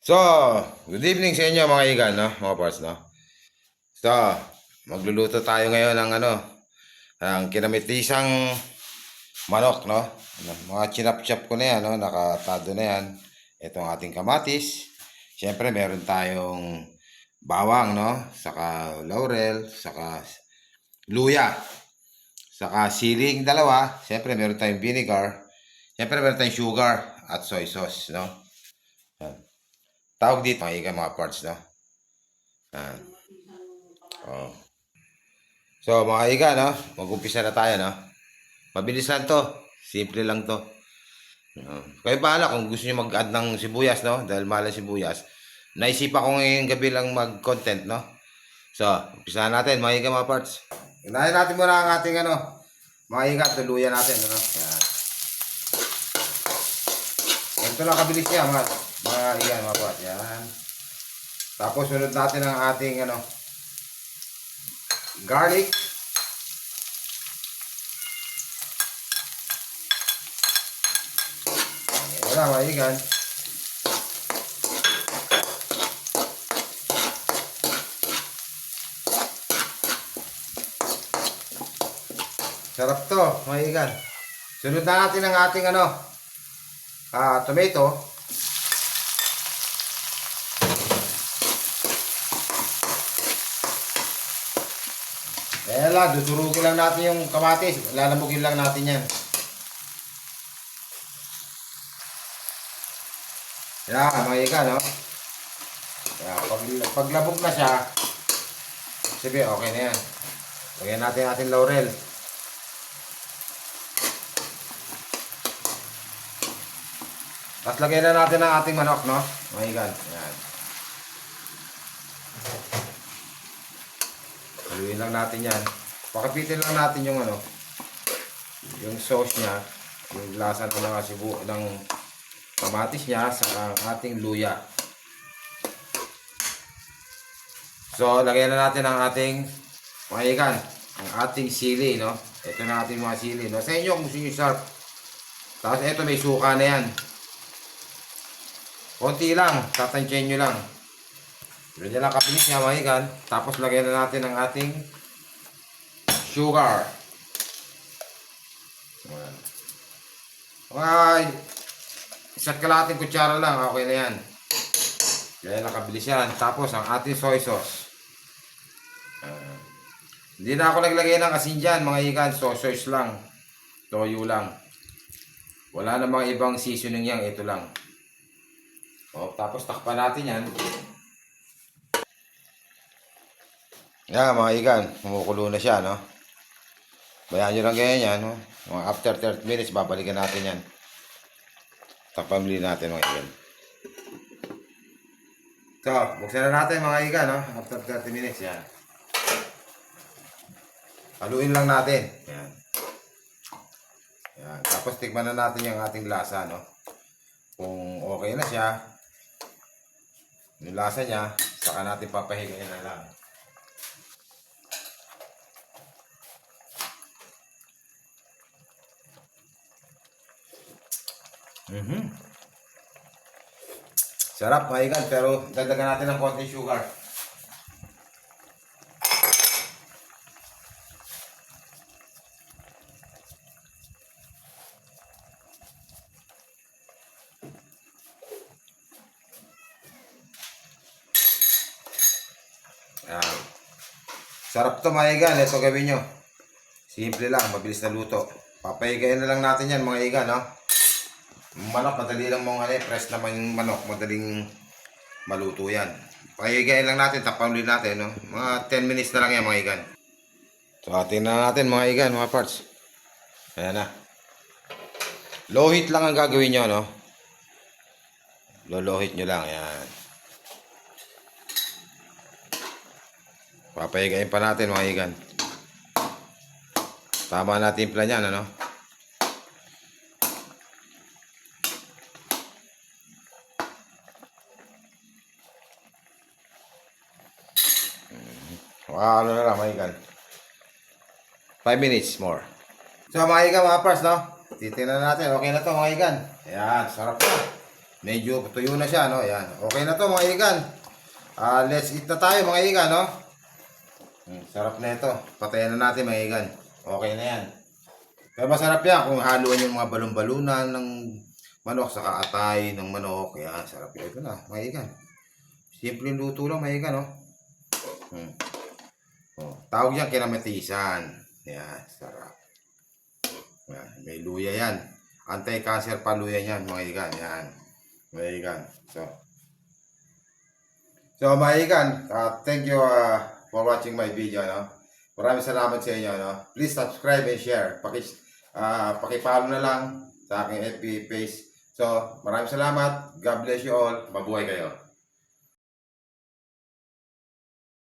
So, good evening sa inyo mga igan, no? Mga parts, no? So, magluluto tayo ngayon ng ano, ng kinamitisang manok, no? Ano, Mga chinap-chap ko na yan, no? Nakatado na yan. Ito ang ating kamatis. Siyempre, meron tayong bawang, no? Saka laurel, saka luya. Saka siling dalawa. Siyempre, meron tayong vinegar. Siyempre, meron tayong sugar at soy sauce, no? Yan. Tawag dito, mga ikan, mga parts, no? Yan. Oh. So, mga ikan, no? Mag-umpisa na tayo, no? Mabilis lang to. Simple lang to. No? Kayo bahala kung gusto niyo mag-add ng sibuyas, no? Dahil mahal sibuyas. Naisipan ko ngayong gabi lang mag-content, no? So, umpisa natin, mga ikan, mga parts. Unahin natin muna ang ating, ano, mga ikan, tuluyan natin, no? Yan. Ganito lang kabilis niya, mga, mga iyan, mga buhat. Yan. Tapos, sunod natin ang ating, ano, garlic. Yan, wala, mga iyan. Sarap to, mga iyan. Sunod na natin ang ating, ano, ah, tomato. Kaya lang, dudurugin lang natin yung kamatis. Lalamugin lang natin yan. Yan, mga ika, no? Kaya, pag, paglabog na siya, sige, okay na yan. Lagyan natin natin laurel. Tapos lagyan na natin ang ating manok, no? Mga ikan. Yan. Haluin lang natin yan. Pakapitin lang natin yung ano, yung sauce niya, yung lasa ng mga sibu, ng kamatis niya sa ating luya. So, lagyan na natin ang ating mga ikan, ang ating sili, no? Ito na ating mga sili, no? Sa inyo kung gusto nyo sharp. Tapos ito may suka na yan. Konti lang, tatansyahin nyo lang. Ganyan lang kabilis niya mga ikan. Tapos lagyan na natin ang ating sugar. Ayan. Mga isa't kalating kutsara lang, okay na yan. Ganyan lang kabilis yan. Tapos ang ating soy sauce. Ayan. Hindi na ako naglagay ng asin dyan, mga ikan. So, sauce lang. Toyo lang. Wala namang ibang seasoning yan. Ito lang. O, tapos takpan natin yan. Yan, mga ikan. Kumukulo na siya, no? Bayan nyo lang ganyan yan, no? Mga after 30 minutes, babalikan natin yan. Takpan muli natin, mga ikan. So, buksan na natin, mga ikan, no? After 30 minutes, yan. Haluin lang natin. Yan. Yan. Tapos tikman na natin yung ating lasa, no? Kung okay na siya, yung lasa niya, saka natin papahigayin na lang. Mhm. Sarap, maigan, pero dagdagan natin ng konti sugar. Yan. Sarap to maigan. Ito gawin nyo. Simple lang. Mabilis na luto. Papahigayin na lang natin yan mga igan. No? Manok, madali lang mga ano, eh, press naman yung manok. Madaling maluto yan. Pahigayin lang natin. Takpan ulit natin. No? Mga 10 minutes na lang yan mga igan. So atin na natin mga igan, mga parts. Ayan na. Low heat lang ang gagawin nyo. No? Low, low heat nyo lang. Ayan. Papahigayin pa natin mga igan. Tama na timpla niyan, ano? Wow, ano na lang, mga igan. 5 minutes more. So, mga igan, mga pars, no? Titignan natin. Okay na to, mga igan. Ayan, sarap na. Medyo tuyo na siya, no? Yan. Okay na to mga igan. Ah, let's eat na tayo mga igan, no? Hmm, sarap na ito. Patayan na natin mga igan. Okay na yan. Pero masarap yan kung haluan yung mga balon-balunan ng manok sa kaatay ng manok. Yan, sarap yun. Ito na, mga igan. Simpleng luto lang mga igan, no? Hmm. Oh, tawag yan kinamatisan. Yan, sarap. Yan, may luya yan. Anti-cancer pa luya yan, mga igan. Yan. Mga igan. So, so mga igan, uh, thank you uh, for watching my video. No? Maraming salamat sa inyo. No? Please subscribe and share. Paki, uh, pakipalo na lang sa aking FB page. So, maraming salamat. God bless you all. Mabuhay kayo.